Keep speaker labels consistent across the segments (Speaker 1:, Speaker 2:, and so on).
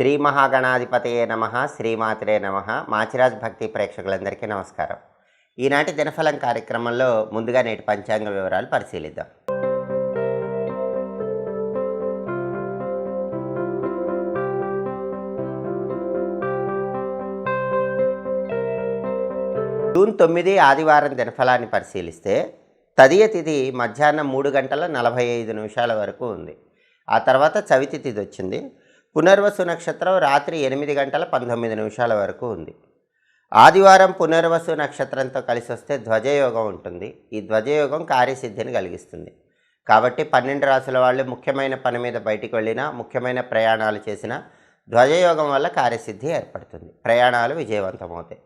Speaker 1: శ్రీ మహాగణాధిపతయే నమ శ్రీమాతరే నమ. మాచిరాజ్ భక్తి ప్రేక్షకులందరికీ నమస్కారం. ఈనాటి దినఫలం కార్యక్రమంలో ముందుగా నేటి పంచాంగ వివరాలు పరిశీలిద్దాం. జూన్ తొమ్మిది ఆదివారం దినఫలాన్ని పరిశీలిస్తే తదియ తిథి మధ్యాహ్నం మూడు గంటల నలభై ఐదు నిమిషాల వరకు ఉంది. ఆ తర్వాత చవితి తిథి వచ్చింది. పునర్వసు నక్షత్రం రాత్రి ఎనిమిది గంటల పంతొమ్మిది నిమిషాల వరకు ఉంది. ఆదివారం పునర్వసు నక్షత్రంతో కలిసి వస్తే ధ్వజయోగం ఉంటుంది. ఈ ధ్వజయోగం కార్యసిద్ధిని కలిగిస్తుంది. కాబట్టి పన్నెండు రాసుల వాళ్ళు ముఖ్యమైన పని మీద బయటికి వెళ్ళినా ముఖ్యమైన ప్రయాణాలు చేసినా ధ్వజయోగం వల్ల కార్యసిద్ధి ఏర్పడుతుంది. ప్రయాణాలు విజయవంతమవుతాయి.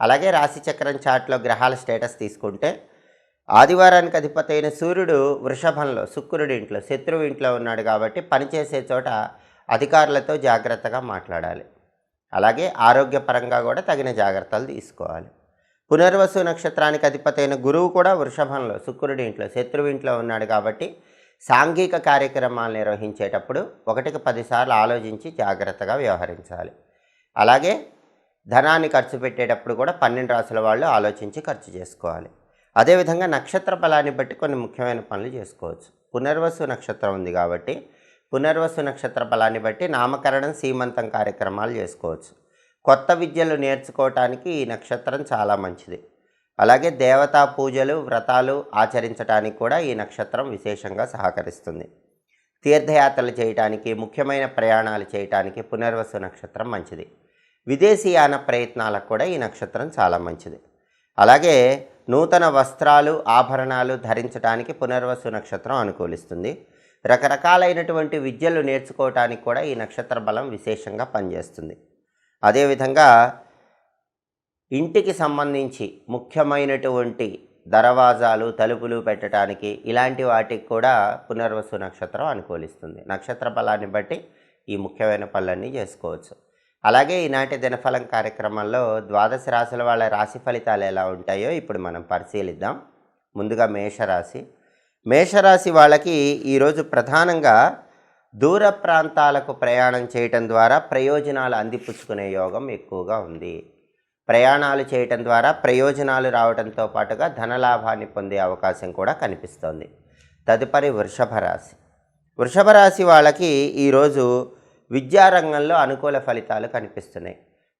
Speaker 1: అలాగే రాశిచక్రం చాట్లో గ్రహాల స్టేటస్ తీసుకుంటే ఆదివారానికి అధిపతి అయిన సూర్యుడు వృషభంలో శుక్రుడి ఇంట్లో శత్రువు ఇంట్లో ఉన్నాడు కాబట్టి పనిచేసే చోట అధికారులతో జాగ్రత్తగా మాట్లాడాలి. అలాగే ఆరోగ్యపరంగా కూడా తగిన జాగ్రత్తలు తీసుకోవాలి. పునర్వసు నక్షత్రానికి అధిపతి అయిన గురువు కూడా వృషభంలో శుక్రుడి ఇంట్లో శత్రువు ఇంట్లో ఉన్నాడు కాబట్టి సాంఘిక కార్యక్రమాలు నిర్వహించేటప్పుడు ఒకటికి పదిసార్లు ఆలోచించి జాగ్రత్తగా వ్యవహరించాలి. అలాగే ధనాన్ని ఖర్చు పెట్టేటప్పుడు కూడా పన్నెండు రాసుల వాళ్ళు ఆలోచించి ఖర్చు చేసుకోవాలి. అదేవిధంగా నక్షత్ర బలాన్ని బట్టి కొన్ని ముఖ్యమైన పనులు చేసుకోవచ్చు. పునర్వసు నక్షత్రం ఉంది కాబట్టి పునర్వసు నక్షత్ర ఫలాన్ని బట్టి నామకరణం సీమంతం కార్యక్రమాలు చేసుకోవచ్చు. కొత్త విద్యలు నేర్చుకోవటానికి ఈ నక్షత్రం చాలా మంచిది. అలాగే దేవతా పూజలు వ్రతాలు ఆచరించడానికి కూడా ఈ నక్షత్రం విశేషంగా సహకరిస్తుంది. తీర్థయాత్రలు చేయటానికి ముఖ్యమైన ప్రయాణాలు చేయటానికి పునర్వసు నక్షత్రం మంచిది. విదేశీయాన ప్రయత్నాలకు కూడా ఈ నక్షత్రం చాలా మంచిది. అలాగే నూతన వస్త్రాలు ఆభరణాలు ధరించడానికి పునర్వసు నక్షత్రం అనుకూలిస్తుంది. రకరకాలైనటువంటి విద్యలు నేర్చుకోవటానికి కూడా ఈ నక్షత్ర బలం విశేషంగా పనిచేస్తుంది. అదేవిధంగా ఇంటికి సంబంధించి ముఖ్యమైనటువంటి దరవాజాలు తలుపులు పెట్టడానికి ఇలాంటి వాటికి కూడా పునర్వసు నక్షత్రం అనుకూలిస్తుంది. నక్షత్ర బలాన్ని బట్టి ఈ ముఖ్యమైన పనులన్నీ చేసుకోవచ్చు. అలాగే ఈనాటి దినఫలం కార్యక్రమంలో ద్వాదశ రాశుల వాళ్ళ రాశి ఫలితాలు ఎలా ఉంటాయో ఇప్పుడు మనం పరిశీలిద్దాం. ముందుగా మేషరాశి మేషరాశి వాళ్ళకి ఈరోజు ప్రధానంగా దూర ప్రాంతాలకు ప్రయాణం చేయటం ద్వారా ప్రయోజనాలు అందిపుచ్చుకునే యోగం ఎక్కువగా ఉంది. ప్రయాణాలు చేయటం ద్వారా ప్రయోజనాలు రావడంతో పాటుగా ధనలాభాన్ని పొందే అవకాశం కూడా కనిపిస్తోంది. తదుపరి వృషభ రాశి. వృషభ రాశి వాళ్ళకి ఈరోజు విద్యారంగంలో అనుకూల ఫలితాలు కనిపిస్తున్నాయి.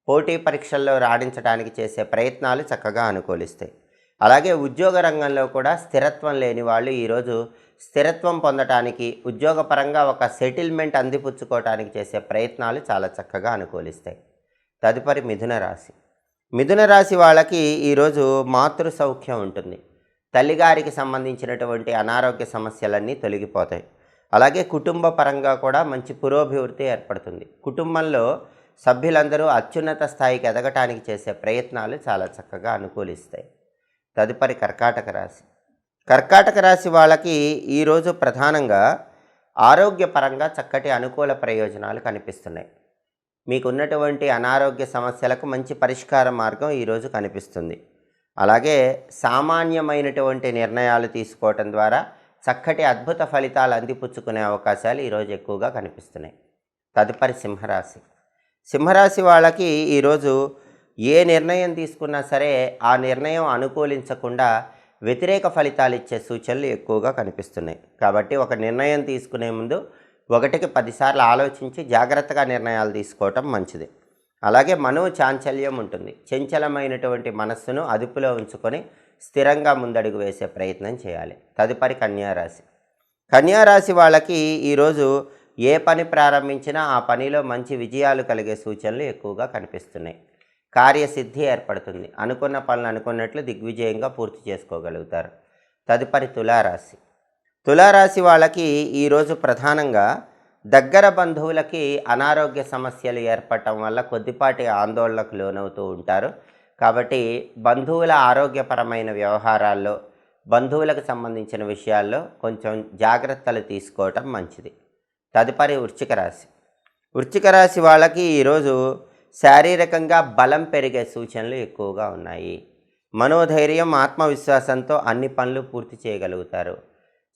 Speaker 1: పోటీ పరీక్షల్లో రాణించడానికి చేసే ప్రయత్నాలు చక్కగా అనుకూలిస్తాయి. అలాగే ఉద్యోగ రంగంలో కూడా స్థిరత్వం లేని వాళ్ళు ఈరోజు స్థిరత్వం పొందటానికి ఉద్యోగపరంగా ఒక సెటిల్మెంట్ అందిపుచ్చుకోవటానికి చేసే ప్రయత్నాలు చాలా చక్కగా అనుకూలిస్తాయి. తదుపరి మిథున రాశి. మిథున రాశి వాళ్ళకి ఈరోజు మాతృ సౌఖ్యం ఉంటుంది. తల్లిగారికి సంబంధించినటువంటి అనారోగ్య సమస్యలన్నీ తొలగిపోతాయి. అలాగే కుటుంబ పరంగా కూడా మంచి పురోభివృద్ధి ఏర్పడుతుంది. కుటుంబంలో సభ్యులందరూ అత్యున్నత స్థాయికి ఎదగటానికి చేసే ప్రయత్నాలు చాలా చక్కగా అనుకూలిస్తాయి. తదుపరి కర్కాటక రాశి. కర్కాటక రాశి వాళ్ళకి ఈరోజు ప్రధానంగా ఆరోగ్యపరంగా చక్కటి అనుకూల ప్రయోజనాలు కనిపిస్తున్నాయి. మీకున్నటువంటి అనారోగ్య సమస్యలకు మంచి పరిష్కార మార్గం ఈరోజు కనిపిస్తుంది. అలాగే సామాన్యమైనటువంటి నిర్ణయాలు తీసుకోవటం ద్వారా చక్కటి అద్భుత ఫలితాలు అందిపుచ్చుకునే అవకాశాలు ఈరోజు ఎక్కువగా కనిపిస్తున్నాయి. తదుపరి సింహరాశి. సింహరాశి వాళ్ళకి ఈరోజు ఏ నిర్ణయం తీసుకున్నా సరే ఆ నిర్ణయం అనుకూలించకుండా వ్యతిరేక ఫలితాలు ఇచ్చే సూచనలు ఎక్కువగా కనిపిస్తున్నాయి. కాబట్టి ఒక నిర్ణయం తీసుకునే ముందు ఒకటికి పదిసార్లు ఆలోచించి జాగ్రత్తగా నిర్ణయాలు తీసుకోవటం మంచిది. అలాగే మనో చాంచల్యం ఉంటుంది. చంచలమైనటువంటి మనస్సును అదుపులో ఉంచుకొని స్థిరంగా ముందడుగు వేసే ప్రయత్నం చేయాలి. తదుపరి కన్యారాశి. కన్యారాశి వాళ్ళకి ఈరోజు ఏ పని ప్రారంభించినా ఆ పనిలో మంచి విజయాలు కలిగే సూచనలు ఎక్కువగా కనిపిస్తున్నాయి. కార్యసిద్ధి ఏర్పడుతుంది. అనుకున్న పనులు అనుకున్నట్లు దిగ్విజయంగా పూర్తి చేసుకోగలుగుతారు. తదుపరి తులారాశి. తులారాశి వాళ్ళకి ఈరోజు ప్రధానంగా దగ్గర బంధువులకి అనారోగ్య సమస్యలు ఏర్పడటం వల్ల కొద్దిపాటి ఆందోళనకు లోనవుతూ ఉంటారు. కాబట్టి బంధువుల ఆరోగ్యపరమైన వ్యవహారాల్లో బంధువులకు సంబంధించిన విషయాల్లో కొంచెం జాగ్రత్తలు తీసుకోవటం మంచిది. తదుపరి వృశ్చిక రాశి. వృశ్చిక రాశి వాళ్ళకి ఈరోజు శారీరకంగా బలం పెరిగే సూచనలు ఎక్కువగా ఉన్నాయి. మనోధైర్యం ఆత్మవిశ్వాసంతో అన్ని పనులు పూర్తి చేయగలుగుతారు.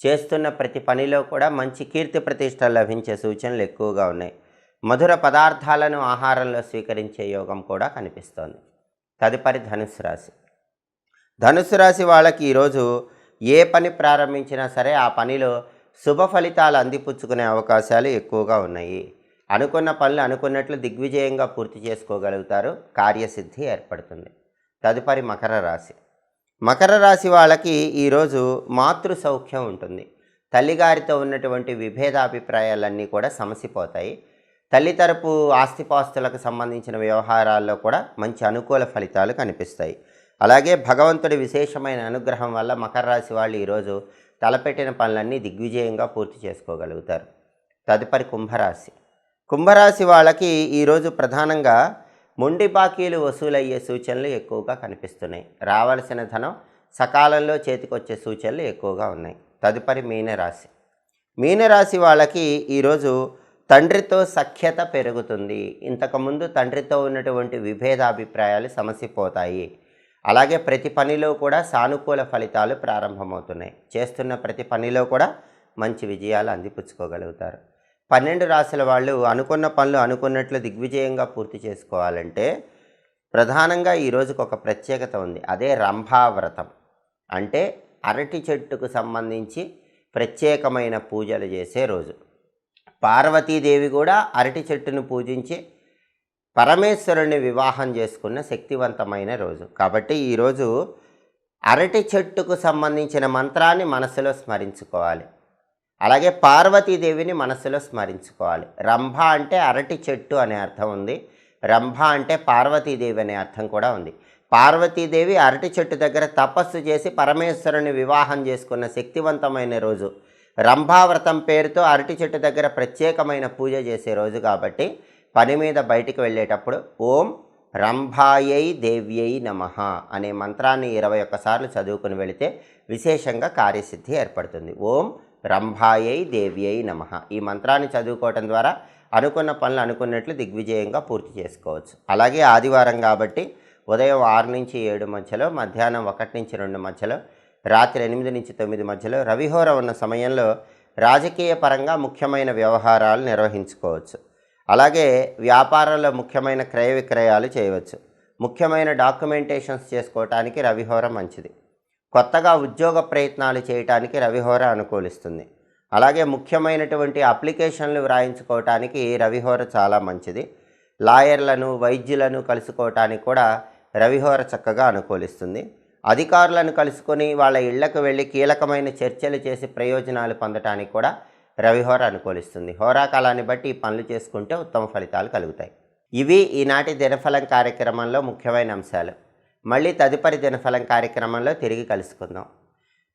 Speaker 1: చేస్తున్న ప్రతి పనిలో కూడా మంచి కీర్తి ప్రతిష్టలు లభించే సూచనలు ఎక్కువగా ఉన్నాయి. మధుర పదార్థాలను ఆహారంలో స్వీకరించే యోగం కూడా కనిపిస్తోంది. తదుపరి ధనుసు రాశి. ధనుసు రాశి వాళ్ళకి ఈరోజు ఏ పని ప్రారంభించినా సరే ఆ పనిలో శుభ ఫలితాలు అందిపుచ్చుకునే అవకాశాలు ఎక్కువగా ఉన్నాయి. అనుకున్న పనులు అనుకున్నట్లు దిగ్విజయంగా పూర్తి చేసుకోగలుగుతారు. కార్యసిద్ధి ఏర్పడుతుంది. తదుపరి మకర రాశి. మకర రాశి వాళ్ళకి ఈరోజు మాతృ సౌఖ్యం ఉంటుంది. తల్లిగారితో ఉన్నటువంటి విభేదాభిప్రాయాలన్నీ కూడా సమసిపోతాయి. తల్లి తరపు ఆస్తిపాస్తులకు సంబంధించిన వ్యవహారాల్లో కూడా మంచి అనుకూల ఫలితాలు కనిపిస్తాయి. అలాగే భగవంతుడి విశేషమైన అనుగ్రహం వల్ల మకర రాశి వాళ్ళు ఈరోజు తలపెట్టిన పనులన్నీ దిగ్విజయంగా పూర్తి చేసుకోగలుగుతారు. తదుపరి కుంభరాశి. కుంభరాశి వాళ్ళకి ఈరోజు ప్రధానంగా మొండి బాకీలు వసూలయ్యే సూచనలు ఎక్కువగా కనిపిస్తున్నాయి. రావాల్సిన ధనం సకాలంలో చేతికొచ్చే సూచనలు ఎక్కువగా ఉన్నాయి. తదుపరి మీనరాశి. మీనరాశి వాళ్ళకి ఈరోజు తండ్రితో సఖ్యత పెరుగుతుంది. ఇంతకుముందు తండ్రితో ఉన్నటువంటి విభేదాభిప్రాయాలు సమసిపోతాయి. అలాగే ప్రతి పనిలో కూడా సానుకూల ఫలితాలు ప్రారంభమవుతున్నాయి. చేస్తున్న ప్రతి పనిలో కూడా మంచి విజయాలు అందిపుచ్చుకోగలుగుతారు. పన్నెండు రాశుల వాళ్ళు అనుకున్న పనులు అనుకున్నట్లు దిగ్విజయంగా పూర్తి చేసుకోవాలంటే ప్రధానంగా ఈ రోజుకు ఒక ప్రత్యేకత ఉంది. అదే రంభావ్రతం. అంటే అరటి చెట్టుకు సంబంధించి ప్రత్యేకమైన పూజలు చేసే రోజు. పార్వతీదేవి కూడా అరటి చెట్టును పూజించి పరమేశ్వరుని వివాహం చేసుకున్న శక్తివంతమైన రోజు. కాబట్టి ఈరోజు అరటి చెట్టుకు సంబంధించిన మంత్రాన్ని మనసులో స్మరించుకోవాలి. అలాగే పార్వతీదేవిని మనసులో స్మరించుకోవాలి. రంభ అంటే అరటి చెట్టు అనే అర్థం ఉంది. రంభ అంటే పార్వతీదేవి అనే అర్థం కూడా ఉంది. పార్వతీదేవి అరటి చెట్టు దగ్గర తపస్సు చేసి పరమేశ్వరుని వివాహం చేసుకున్న శక్తివంతమైన రోజు. రంభావ్రతం పేరుతో అరటి చెట్టు దగ్గర ప్రత్యేకమైన పూజ చేసే రోజు కాబట్టి పని మీద బయటికి వెళ్ళేటప్పుడు ఓం రంభాయై దేవ్యై నమ అనే మంత్రాన్ని ఇరవై ఒక్కసార్లు చదువుకుని వెళితే విశేషంగా కార్యసిద్ధి ఏర్పడుతుంది. ఓం రంభాయై దేవ్యై నమ. ఈ మంత్రాన్ని చదువుకోవటం ద్వారా అనుకున్న పనులు అనుకున్నట్లు దిగ్విజయంగా పూర్తి చేసుకోవచ్చు. అలాగే ఆదివారం కాబట్టి ఉదయం ఆరు నుంచి ఏడు మధ్యలో మధ్యాహ్నం ఒకటి నుంచి రెండు మధ్యలో రాత్రి ఎనిమిది నుంచి తొమ్మిది మధ్యలో రవిహోర ఉన్న సమయంలో రాజకీయ పరంగా ముఖ్యమైన వ్యవహారాలు నిర్వహించుకోవచ్చు. అలాగే వ్యాపారంలో ముఖ్యమైన క్రయ విక్రయాలు చేయవచ్చు. ముఖ్యమైన డాక్యుమెంటేషన్స్ చేసుకోవటానికి రవిహోర మంచిది. కొత్తగా ఉద్యోగ ప్రయత్నాలు చేయటానికి రవిహోర అనుకూలిస్తుంది. అలాగే ముఖ్యమైనటువంటి అప్లికేషన్లు వ్రాయించుకోవటానికి రవిహోర చాలా మంచిది. లాయర్లను వైద్యులను కలుసుకోవటానికి కూడా రవిహోర చక్కగా అనుకూలిస్తుంది. అధికారులను కలుసుకొని వాళ్ళ ఇళ్ళకు వెళ్ళి కీలకమైన చర్చలు చేసి ప్రయోజనాలు పొందటానికి కూడా రవిహోర అనుకూలిస్తుంది. హోరాకాలాన్ని బట్టి ఈ పనులు చేసుకుంటే ఉత్తమ ఫలితాలు కలుగుతాయి. ఇవి ఈనాటి దినఫలం కార్యక్రమంలో ముఖ్యమైన అంశాలు. మళ్ళీ తదుపరి దినఫలం కార్యక్రమంలో తిరిగి కలుసుకుందాం.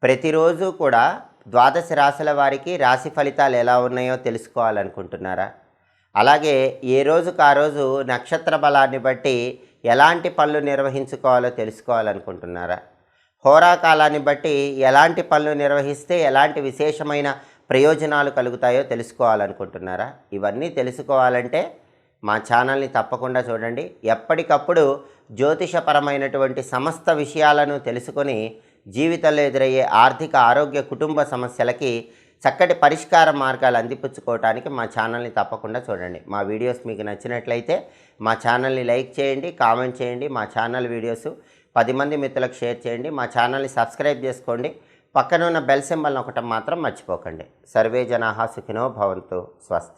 Speaker 1: ప్రతిరోజు కూడా ద్వాదశ రాశుల వారికి రాశి ఫలితాలు ఎలా ఉన్నాయో తెలుసుకోవాలనుకుంటున్నారా? అలాగే ఏ రోజుకు ఆ రోజు నక్షత్ర బలాన్ని బట్టి ఎలాంటి పనులు నిర్వహించుకోవాలో తెలుసుకోవాలనుకుంటున్నారా? హోరాకాలాన్ని బట్టి ఎలాంటి పనులు నిర్వహిస్తే ఎలాంటి విశేషమైన ప్రయోజనాలు కలుగుతాయో తెలుసుకోవాలనుకుంటున్నారా? ఇవన్నీ తెలుసుకోవాలంటే మా ఛానల్ని తప్పకుండా చూడండి. ఎప్పటికప్పుడు జ్యోతిషపరమైనటువంటి సమస్త విషయాలను తెలుసుకొని జీవితంలో ఎదురయ్యే ఆర్థిక ఆరోగ్య కుటుంబ సమస్యలకి చక్కటి పరిష్కార మార్గాలు అందిపుచ్చుకోవడానికి మా ఛానల్ని తప్పకుండా చూడండి. మా వీడియోస్ మీకు నచ్చినట్లయితే మా ఛానల్ని లైక్ చేయండి కామెంట్ చేయండి మా ఛానల్ వీడియోస్ పది మంది మిత్రులకు షేర్ చేయండి మా ఛానల్ని సబ్స్క్రైబ్ చేసుకోండి. పక్కన ఉన్న బెల్ సింబల్ ఒకటి మాత్రం మర్చిపోకండి. సర్వే జనాహా సుఖినో భవంతు స్వస్తి.